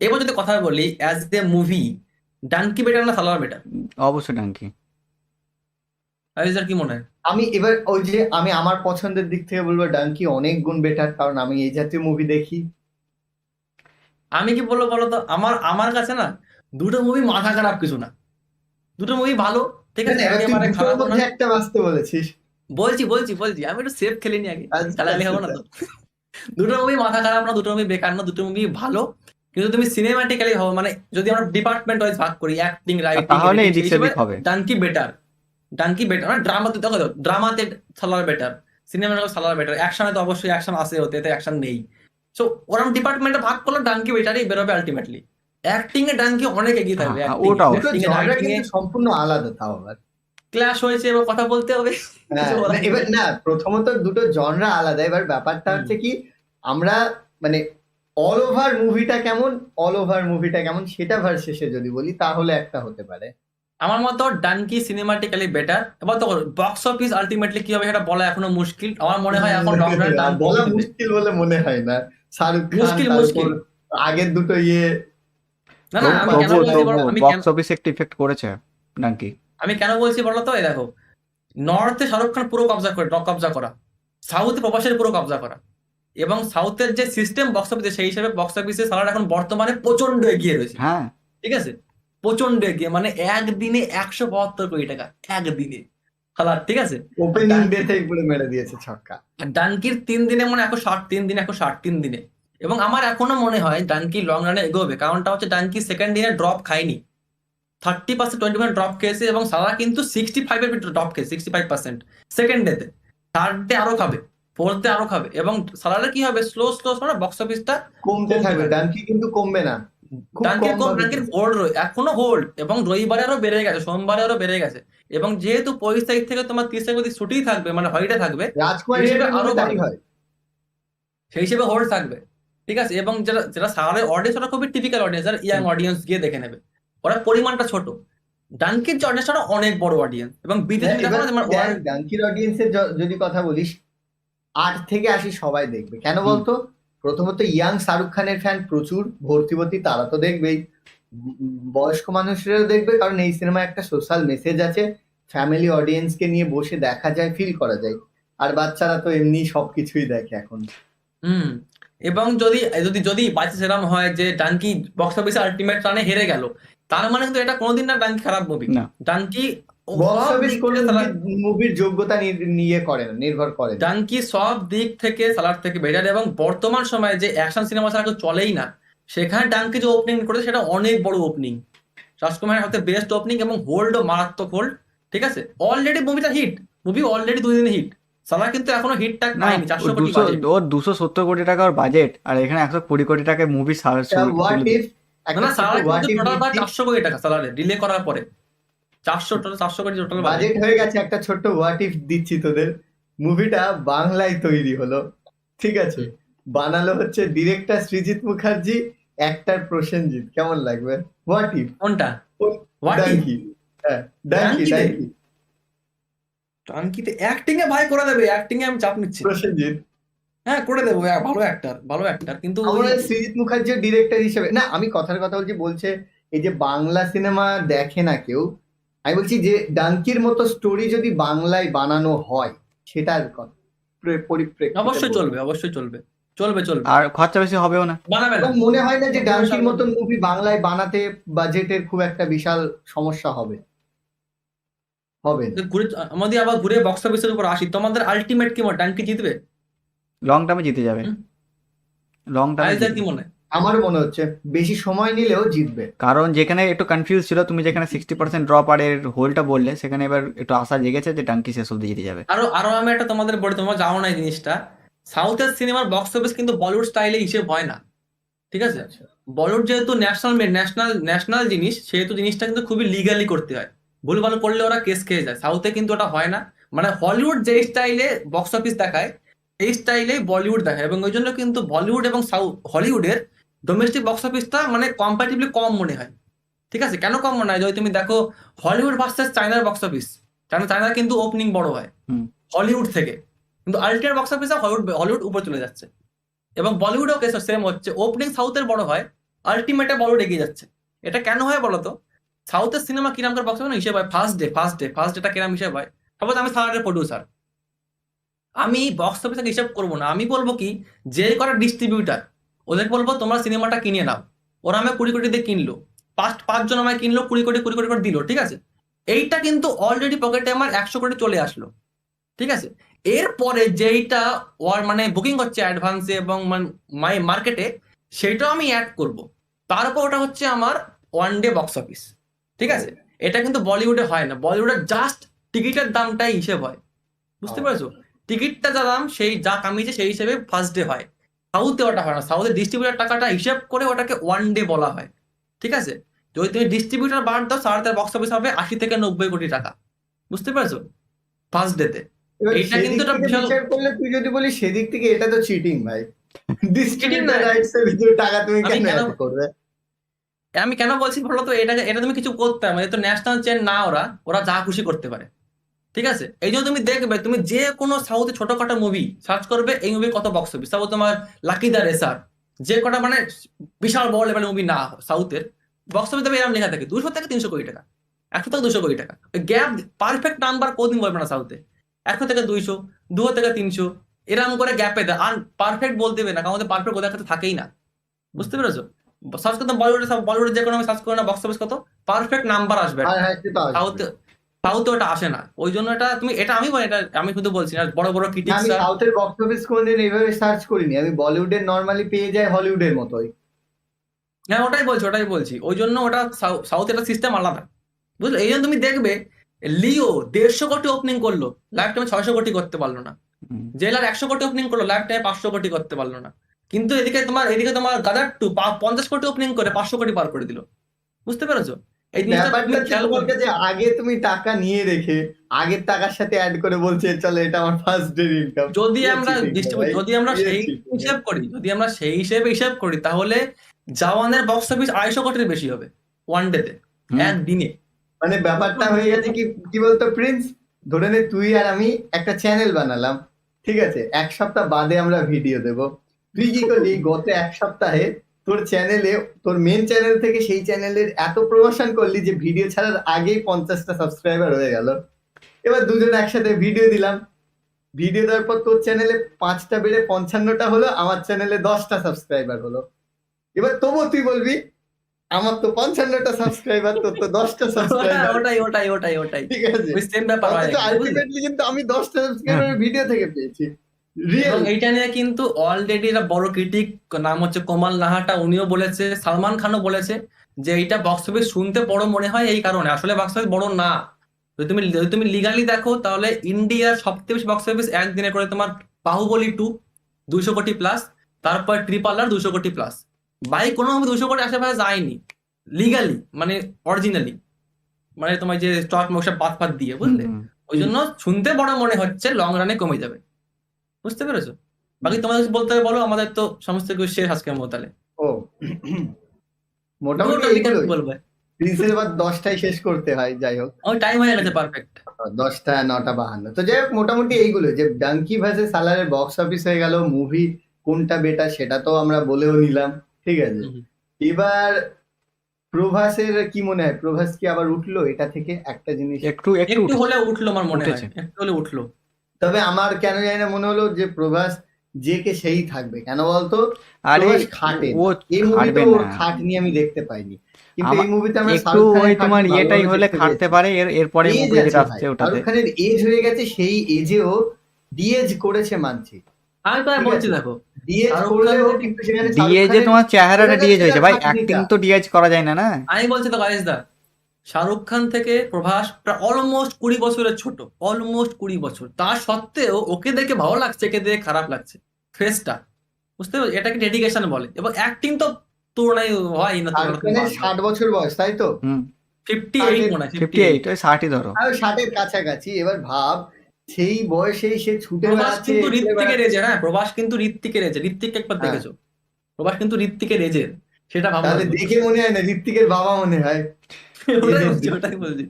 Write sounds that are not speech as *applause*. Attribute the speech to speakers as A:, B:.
A: এবার যদি কথা বলি as a movie Dunki better না সালোয়ার বেটার
B: অবশ্যই ডাঙ্কি
A: আইজার কি মনে হয়?
C: আমি এবার ওই যে আমি আমার পছন্দের দিক থেকে বলব ডাঙ্কি অনেক গুণ বেটার কারণ আমি এই জাতীয় মুভি দেখি।
A: আমি কি বলব বলো তো আমার আমার কাছে না দুটো মুভি মাথা খারাপ কিছু না। দুটো মুভি ভালো ঠিক আছে?
C: একটা বাঁচতে বলেছিস।
A: বলছি বলছি বলছি আমি একটু সেফ খেলিনি আগে।
C: আচ্ছা,
A: চালালি খাব না তো। দুটো মুভি মাথা খারাপ না দুটো মুভি বেকার না দুটো মুভি ভালো। কিন্তু তুমি সিনেমাটিক্যালি ভাবো মানে যদি আমরা ডিপার্টমেন্ট ওয়াইজ ভাগ করি অ্যাক্টিং রাইটিং
B: তাহলে এদিক সেদিক হবে।
A: ডাঙ্কি বেটার ডাঙ্কি বেটার মানে ড্রামাতে দেখো ড্রামাতে সালার বেটার সিনেমাতে সালার বেটার অ্যাকশনে তো অবশ্যই অ্যাকশন আসে হতে এতে অ্যাকশন নেই। সো ওরকম ডিপার্টমেন্টে ভাগ করলে ডাঙ্কি বেটারই বেরোবে আলটিমেটলি অ্যাক্টিং এ ডাঙ্কি অনেক এগিয়ে থাকবে
B: হ্যাঁ, ওটাও।
C: কিন্তু সম্পূর্ণ আলাদা তাও আবার।
A: ক্লাস হয়েছে এবার কথা বলতে হবে।
C: হ্যাঁ, না, এবার না প্রথমত দুটো জনরা আলাদা এবার ব্যাপারটা হচ্ছে কি আমরা মানে অল ওভার মুভিটা কেমন অল ওভার মুভিটা কেমন সেটা ভার্সেসে যদি বলি তাহলে একটা হতে পারে।
A: আমার মতো ডানকি সিনেমাটিক্যালি বেটার এবার তো বক্স অফিস আলটিমেটলি কি হবে সেটা বলা এখনও মুশকিল। আমার মনে হয় এখন *laughs*
C: বলা মুশকিল বলে মনে হয় না। শাহরুখ
A: মুশকিল, মুশকিল।
C: আগের দুটো ইয়ে
A: না না আমি কেন বলছি বলো- আমি কেন
B: বক্স অফিসে একটু ইফেক্ট করেছে ডাঙ্কি
A: আমি কেন বলছি বলো তো? এই দেখো নর্থে শাহরুখ খান পুরো কবজা করে কবজা করা। সাউথে প্রবাসের পুরো কবজা করা। এবং সাউথের যে সিস্টেম বক্স অফিসে সেই হিসেবে বক্স অফিসে সালার এখন বর্তমানে প্রচণ্ড এগিয়ে রয়েছে।
B: হ্যাঁ।
A: ঠিক আছে? প্রচণ্ড এগিয়ে মানে একদিনে একশো বাহাত্তর কোটি টাকা একদিনে। সালার ঠিক আছে?
C: ওপেনিং ডে থেকে পুরো মেরে দিয়েছে ছক্কা।
A: আর ডানকির তিন দিনে মানে একশো ষাট তিন দিনে একশো ষাট তিন দিনে। এবং আমার এখনও মনে হয় ডানকি লং রানে এগোবে কারণটা হচ্ছে ডানকি সেকেন্ড দিনে ড্রপ খায়নি। Thirty percent twenty percent drop খেয়েছে এবং সারা কিন্তু সিক্সটি ফাইভের ড্রপ খেয়েছে সিক্সটি ফাইভ পার্সেন্ট সেকেন্ড ডেতে থার্ড ডে আরও খাবে। ডে আরও খাবে। এবং সালারে কি হবে? স্লো স্লো মানে বক্স অফিসটা
C: কমতে থাকবে। ডানকি কিন্তু কমবে না।
A: ডানকির
C: কম
A: ডানকির। হোল্ড এখনও হোল্ড এবং রবিবারে আরও বেড়ে গেছে সোমবারে আরও বেড়ে গেছে। এবং যেহেতু পঁচিশ তারিখ থেকে তোমার তিরিশ তারিখ অবধি ছুটি থাকবে মানে হলিডে থাকবে
C: আরও
A: সেই হিসেবে হোল্ড থাকবে। ঠিক আছে? এবং যেটা যেটা সাহারের অডিয়েন্স ওরা খুবই টিপিক্যাল অডিয়েন্স যারা ইয়াং অডিয়েন্স গিয়ে দেখে নেবে। ওরা পরিমাণটা ছোট। ডানকির অডিয়েন্সটা অনেক বড় অডিয়েন্স এবং বিদেশে
C: হ্যাঁ, ডানকির অডিয়েন্সের যদি কথা বলিস আট থেকে আশি সবাই দেখবে। কেন বলতো? প্রথমত ইয়াং শাহরুখ খানের ফ্যান প্রচুর ভর্তিবতী তারা তো দেখবেই। বয়স্ক মানুষরাও দেখবে কারণ এই সিনেমায় একটা সোশ্যাল মেসেজ আছে। ফ্যামিলি অডিয়েন্সকে নিয়ে বসে দেখা যায় ফিল করা যায়। আর বাচ্চারা তো এমনি সবকিছুই দেখে এখন।
A: হুম। এবং যদি যদি যদি বাচ্চা সেরকম হয় যে ডানকি বক্স অফিসে আলটিমেট রানে হেরে গেল তার মানে কিন্তু এটা কোনোদিন না ডানকি খারাপ মুভি
B: না।
A: ডানকি
C: মুভির যোগ্যতা নি- নিয়ে করে না নির্ভর করে
A: ডানকি সব দিক থেকে সালার থেকে বেটার এবং বর্তমান সময়ে যে অ্যাকশন সিনেমা ছাড়া কেউ চলেই না সেখানে ডানকি যে ওপেনিং করেছে সেটা অনেক বড় ওপেনিং রাজকুমারের হাতে বেস্ট ওপেনিং এবং হোল্ডও মারাত্মক হোল্ড ঠিক আছে? অলরেডি মুভিটা হিট মুভি অলরেডি দুই দিনে হিট সালার কিন্তু এখনও হিট টাক
B: না
A: পায়নি চারশো কোটি
B: দুশো ওর দুশো সত্তর কোটি টাকার বাজেট আর এখানে একশো কুড়ি কোটি টাকায় মুভি
C: হোয়াট ইফ
A: না না সালার কিন্তু টোটাল বাজেট চারশো কোটি টাকা সালারে ডিলে করার পরে। চারশো টোটাল চারশো কোটি টোটাল বাজেট
C: বাজেট হয়ে গেছে একটা ছোট্ট হোয়াট ইফ দিচ্ছি তোদের। মুভিটা বাংলায় তৈরি হলো ঠিক আছে? বানালো হচ্ছে ডিরেক্টর সৃজিত মুখার্জি অ্যাক্টর প্রসেনজিৎ কেমন লাগবে? হোয়াট ইফ
A: কোনটা? if?
C: ডাঙ্কি হ্যাঁ ডাঙ্কি ডাঙ্কি
A: ডানকিতে অ্যাক্টিং এ ভাই করে দেবে? অ্যাক্টিং এ আমি চাপ নিচ্ছি।
C: প্রসেনজিৎ।
A: হ্যাঁ করে দেবো। ভালো অ্যাক্টর ভালো অ্যাক্টর কিন্তু
C: আমরা সৃজিত মুখার্জি ডিরেক্টর হিসেবে না আমি কথার কথা বলছি বলছে এই যে বাংলা সিনেমা দেখে না কেউ আমি বলছি যে ডাঙ্কির মতো স্টোরি যদি বাংলায় বানানো হয় সেটার কথা প্রে- পরিপ্রেক্ষিতে
A: অবশ্যই চলবে অবশ্যই চলবে। চলবে চলবে।
B: আর খরচা বেশি হবেও না।
A: বানাবে না।
C: মনে হয় না যে ডান্সির মতন মুভি বাংলায় বানাতে বাজেটের খুব একটা বিশাল সমস্যা হবে। হবে। না।
A: ঘুরে আমাদের আবার ঘুরে বক্স অফিসের উপর আসি। তোমাদের আলটিমেট কি মনে? ডানকি জিতবে?
B: লং টার্মে জিতে যাবে। লং
A: আইজার কি
B: টার্মে
A: মনে? হয়?
C: আমারও মনে হচ্ছে বেশি সময় নিলেও জিতবে।
B: কারণ যেখানে একটু কনফিউজ ছিল তুমি যেখানে সিক্সটি পার্সেন্ট ড্রপ আর এর হোলটা বললে সেখানে এবার একটু আশা জেগেছে যে টাঙ্কি শেষ অব্দি জিতে যাবে।
A: আরও আরও আমি একটা তোমাদের বলি তোমরা জানো না এই জিনিসটা। সাউথের সিনেমার বক্স অফিস কিন্তু বলিউড স্টাইলে হিসেব হয় না। ঠিক আছে? বলিউড যেহেতু ন্যাশনাল ন্যাশনাল ন্যাশনাল জিনিস সেহেতু জিনিসটা কিন্তু খুবই লিগালি করতে হয়। ভুল ভালো করলে ওরা কেস খেয়ে যায়। সাউথে কিন্তু ওটা হয় না। মানে হলিউড যে স্টাইলে বক্স অফিস দেখায় এই স্টাইলে বলিউড দেখায় এবং ওই জন্য কিন্তু বলিউড এবং সাউথ হলিউডের ডোমেস্টিক বক্স অফিসটা মানে কম্পারেটিভলি কম মনে হয়। ঠিক আছে? কেন কম মনে হয়? যদি তুমি দেখো হলিউড ভার্সেস চায়নার বক্স অফিস চায়না চায়নার কিন্তু ওপেনিং বড় হয়। হলিউড থেকে। কিন্তু আলটিমেট বক্স অফিসে হলিউড হলিউড উপরে চলে যাচ্ছে। এবং বলিউডও কেস সেম হচ্ছে। ওপেনিং সাউথের বড় হয় আলটিমেটে বলিউড এগিয়ে যাচ্ছে। এটা কেন হয় বলতো? সাউথের সিনেমা কিরাম করে বক্স হিসেবে হয় first day first day first data কিরাম হিসেবে হয় সাপোজ আমি সালারের প্রডিউসার আমি বক্স অফিসে হিসাব করব না। আমি বলব কি, যে করা ডিস্ট্রিবিউটার ওদেরকে বলব, তোমরা সিনেমাটা কিনে নাও। ওরা আমায় কুড়ি কোটি দিয়ে কিনলো। পাঁচ পাঁচজন আমায় কিনলো, কুড়ি কোটি কুড়ি কোটি করে দিল, ঠিক আছে? এইটা কিন্তু অলরেডি পকেটে আমার একশো কোটি চলে আসলো, ঠিক আছে? এরপরে যেইটা ওর মানে বুকিং হচ্ছে অ্যাডভান্সে এবং মাই মার্কেটে সেইটাও আমি অ্যাড করব। তারপর ওটা হচ্ছে আমার ওয়ান ডে বক্স অফিস ঠিক আছে? এটা কিন্তু বলিউডে হয় না। বলিউডে জাস্ট টিকিটের দামটাই হিসেব হয়। বুঝতে পেরেছ? টিকিটটা যা দাম সেই যা কামিয়েছে সেই হিসেবে ফার্স্ট ডে হয়। সাউথে ওটা হয় না। সাউথে ডিস্ট্রিবিউটার টাকাটা হিসেব করে ওটাকে ওয়ান ডে বলা হয়। ঠিক আছে? যদি তুমি ডিস্ট্রিবিউটার বাদ দাও সাড়ে তার বক্স অফিস হবে আশি থেকে নব্বই কোটি টাকা। বুঝতে পেরেছ? ফার্স্ট ডেতে
C: সেদিক
A: কিন্তু একটা
C: থেকে
A: বিশাল-
C: করলে তুই যদি বলিস সেদিক থেকে এটা তো চিটিং ভাই। ডিস্ট্রিবিউটার রাইটস এর টাকা তুমি কেন
A: কেন-
C: করবে?
A: আমি কেন বলছি বলো তো এটা এটা তুমি কিছু করতে হবে তো ন্যাশনাল চেন না ওরা ওরা যা খুশি করতে পারে। ঠিক আছে? এই জন্য তুমি দেখবে, তুমি যে কোনো সাউথে ছোটখাটো মুভি সার্চ করবে, এই মুভি কত বক্স অফিস তারপর তোমার লাকি দা রেসার যে কটা মানে বিশাল বড় লেভেলের মুভি না সাউথের বক্স অফিস এরকম লেখা থাকে, দুশো থেকে তিনশো কোটি টাকা। একশো থেকে দুশো কোটি টাকা। গ্যাপ পারফেক্ট নাম্বার কোদিন বলবে না সাউথে একশো থেকে দুইশো, দুশো থেকে তিনশো এরকম করে গ্যাপে দেয়। আর পারফেক্ট বলতে হবে না, কারণ পারফেক্ট কাছে থাকেই না। বুঝতে পেরেছ? সার্চ করতাম বলিউডে বলিউডে যে কোনো আমি সার্চ করে না বক্স অফিস কত? পারফেক্ট নাম্বার আসবে।
C: হ্যাঁ হ্যাঁ সেটা আসবে।
A: সাউথ সাউথে ওটা আসে না। ওই জন্য এটা তুমি এটা আমি বলি এটা আমি শুধু বলছি না বড় বড়
C: না, আমি সাউথের বক্স অফিস কোনদিন এইভাবে সার্চ করিনি। আমি বলিউডের নর্মালি পেয়ে যাই হলিউডের মতোই।
A: হ্যাঁ ওটাই বলছি ওটাই বলছি। ওই জন্য ওটা সাউথ এটা সিস্টেম আলাদা। বুঝলে? এই জন্য তুমি দেখবে লিও দেড়শো কোটি ওপেনিং করল। লাইফ টাইমে ছয়শো কোটি করতে পারল না। জেলার একশো কোটি ওপেনিং করল লাইফ টাইমে পাঁচশো কোটি করতে পারল না। কিন্তু এদিকে তোমার এদিকে তোমার গাদার টু পঞ্চাশ কোটি ওপেনিং করে পাঁচশো কোটি পার করে দিল। বুঝতে পেরেছ? এই জিনিসটা
C: কাছে আগে তুমি টাকা নিয়ে রেখে আগের টাকার সাথে অ্যাড করে বলছে চলো এটা আমার ফার্স্ট ডে ইনকাম
A: যদি আমরা যদি আমরা সেই। হিসেব করি যদি আমরা সেই হিসেবে হিসাব করি তাহলে জওয়ানের বক্স অফিস আড়াইশো কোটির বেশি হবে ওয়ান ডেতে
B: হুম।
A: একদিনে
C: মানে ব্যাপারটা হয়ে গেছে কি কি বলতো প্রিন্স ধরে নে তুই আর আমি একটা চ্যানেল বানালাম ঠিক আছে? এক সপ্তাহ বাদে আমরা ভিডিও দেব। তুই কি করলি গত এক সপ্তাহে তোর চ্যানেলে তোর মেন চ্যানেল থেকে সেই চ্যানেলের এত প্রমোশন করলি যে ভিডিও ছাড়ার আগেই পঞ্চাশটা সাবস্ক্রাইবার হয়ে গেল। এবার দুজন একসাথে ভিডিও দিলাম। ভিডিও দেওয়ার পর তোর চ্যানেলে পাঁচটা বেড়ে পঞ্চান্নটা হলো আমার চ্যানেলে দশটা সাবস্ক্রাইবার হলো। এবার তবুও তুই বলবি আমার তো পঞ্চান্নটা সাবস্ক্রাইবার তোর তো দশটা সাবস্ক্রাইবার *laughs*
A: ওটাই ওটাই ওটাই ওটাই।
C: ঠিক আছে।
A: হয়?
C: আলটিমেটলি কিন্তু আমি দশটা সাবস্ক্রাইবার ভিডিও থেকে পেয়েছি।
A: এবং এইটা নিয়ে কিন্তু অলরেডি বড় ক্রিটিক নাম হচ্ছে কোমাল নাহাটা উনিও বলেছে সালমান খানও বলেছে যে এইটা বক্স অফিস শুনতে বড় মনে হয় এই কারণে। আসলে বক্স অফিস বড় না। যদি তুমি যদি তুমি লিগালি দেখো তাহলে ইন্ডিয়ার সবথেকে বেশি বক্স অফিস একদিনে করে তোমার বাহুবলি টু দুশো কোটি প্লাস তারপর ট্রিপল আর দুশো কোটি প্লাস বাই কোনো দুশো কোটি আশেপাশে যায়নি। লিগালি মানে অরিজিনালি মানে তোমার যে স্টক মোকসা পাত পাত দিয়ে বুঝলে? ওই জন্য শুনতে বড় মনে হচ্ছে লং রানে কমে যাবে। বুঝতে পেরেছ? বাকি তোমাদের কিছু বলতে হবে বলো আমাদের তো সমস্ত কিছু শেষ আজকের মতো তাহলে
C: ও। মোটামুটি
A: বলবে?
C: প্রিন্সের এবার দশটায় শেষ করতে হয় যাই হোক।
A: ওই টাইম হয়ে গেছে পারফেক্ট
C: দশটা নটা বাহান্ন। তো যাই হোক মোটামুটি এইগুলো। যে ডাঙ্কি ভার্সেস সালারের বক্স অফিস হয়ে গেল মুভি কোনটা বেটার সেটা তো আমরা বলেও নিলাম ঠিক আছে? এবার প্রভাসের কি মনে হয়? প্রভাস কি আবার উঠল? এটা থেকে একটা জিনিস
B: একটু একটু
A: একটু হলে উঠল আমার মনে হয়। একটু হলে উঠল।
C: তবে আমার কেন জানি না মনে হলো যে প্রভাস যে কে সেই থাকবে। কেন বলতো?
B: আরে
C: খাটে
B: ও
C: এই মুভিতে
B: খাটবে
C: ওর
B: না।
C: খাট নিয়ে আমি দেখতে পাইনি। কিন্তু এই মুভিতে আমরা
B: একটু ওই তোমার ইয়েটাই হলে খাটতে পারে এর এরপরে মুভি যেটা আসছে ওটাতে।
C: খানের এজ হয়ে গেছে সেই এজেও ডিএজ করেছে মানছি।
A: আমি তো বলছি দেখো।
C: ডিএজ
B: তোমার চেহারাটা ডিএজ হয়েছে। ভাই। অ্যাক্টিং তো ডিএজ করা যায় না না?
A: আমি বলছি তো গাইস দা। শাহরুখ খান থেকে প্রভাস অলমোস্ট কুড়ি বছরের ছোট অলমোস্ট কুড়ি বছর। তা সত্ত্বেও ওকে দেখে ভালো লাগছে একে দেখে খারাপ লাগছে ফেসটা বুঝতে পারছ? এটাকে ডেডিকেশন বলে। এবং অ্যাক্টিং তো তুলনায় হয় না
C: ষাট বছর বয়স তাই তো?
A: ফিফটি এইট মনে হয়
B: ফিফটি এইট ওই ষাটই ধরো।
C: ষাটের কাছাকাছি। এবার ভাব সেই বয়সেই সে ছুটে
A: প্রভাস কিন্তু ঋত্বিকের
C: বেড়াচ্ছে।
A: হ্যাঁ প্রভাস কিন্তু ঋত্বিকের এজের ঋত্বিক একবার
C: হ্যাঁ।
A: দেখেছ? প্রভাস কিন্তু ঋত্বিকের এজের সেটা ভাবো
C: দেখে মনে হয় না ঋত্বিকের বাবা মনে হয়।
A: ওটাই
C: এজের
A: বলছি
C: দিক।
A: ওটাই বলছি